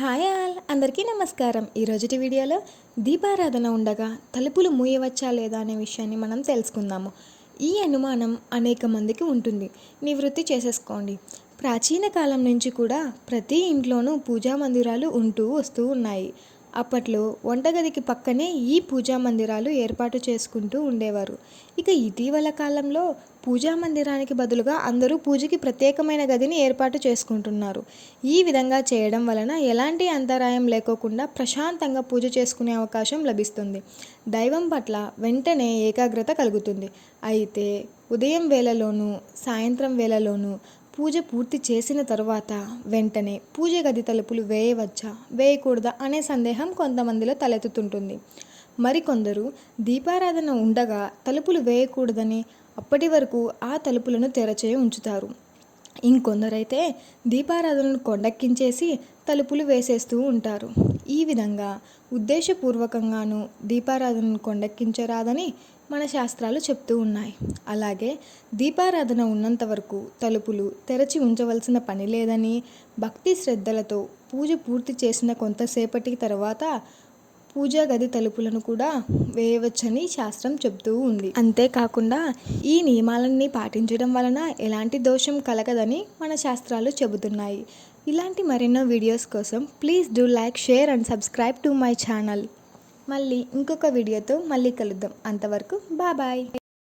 Hi all అందరికీ నమస్కారం. ఈరోజుటి వీడియోలో దీపారాధన ఉండగా తలుపులు మూయవచ్చా లేదా అనే విషయాన్ని మనం తెలుసుకుందాము. ఈ అనుమానం అనేక మందికి ఉంటుంది. నివృత్తి చేసేసుకోండి. ప్రాచీన కాలం నుంచి కూడా ప్రతి ఇంట్లోనూ పూజా మందిరాలు ఉంటూ వస్తూ ఉన్నాయి. అప్పట్లో వంటగదికి పక్కనే ఈ పూజా మందిరాలు ఏర్పాటు చేసుకుంటూ ఉండేవారు. ఇక ఇటీవల కాలంలో పూజా మందిరానికి బదులుగా అందరూ పూజకి ప్రత్యేకమైన గదిని ఏర్పాటు చేసుకుంటున్నారు. ఈ విధంగా చేయడం వలన ఎలాంటి అంతరాయం లేకోకుండా ప్రశాంతంగా పూజ చేసుకునే అవకాశం లభిస్తుంది. దైవం పట్ల వెంటనే ఏకాగ్రత కలుగుతుంది. అయితే ఉదయం వేళలోనూ సాయంత్రం వేళలోనూ పూజ పూర్తి చేసిన తరువాత వెంటనే పూజ గది తలుపులు వేయవచ్చా? వేయకూడదా? అనే సందేహం కొంతమందిలో తలెత్తుతుంటుంది. మరికొందరు దీపారాధన ఉండగా తలుపులు వేయకూడదని అప్పటి వరకు ఆ తలుపులను తెరచే ఉంచుతారు. ఇంకొందరైతే దీపారాధనను కొండక్కించేసి తలుపులు వేసేస్తూ ఉంటారు. ఈ విధంగా ఉద్దేశపూర్వకంగాను దీపారాధనను కొండక్కించరాదని మన శాస్త్రాలు చెప్తూ ఉన్నాయి. అలాగే దీపారాధన ఉన్నంత వరకు తలుపులు తెరచి ఉంచవలసిన పని లేదని భక్తి శ్రద్ధలతో పూజ పూర్తి చేసిన కొంతసేపటి తర్వాత పూజా గది తలుపులను కూడా వేయవచ్చని శాస్త్రం చెప్తూ ఉంది. అంతేకాకుండా ఈ నియమాలన్నీ పాటించడం వలన ఎలాంటి దోషం కలగదని మన శాస్త్రాలు చెబుతున్నాయి. ఇలాంటి మరెన్నో వీడియోస్ కోసం please do like share and subscribe to my channel. మళ్ళీ ఇంకొక వీడియోతో మళ్ళీ కలుద్దాం. అంతవరకు బాబాయ్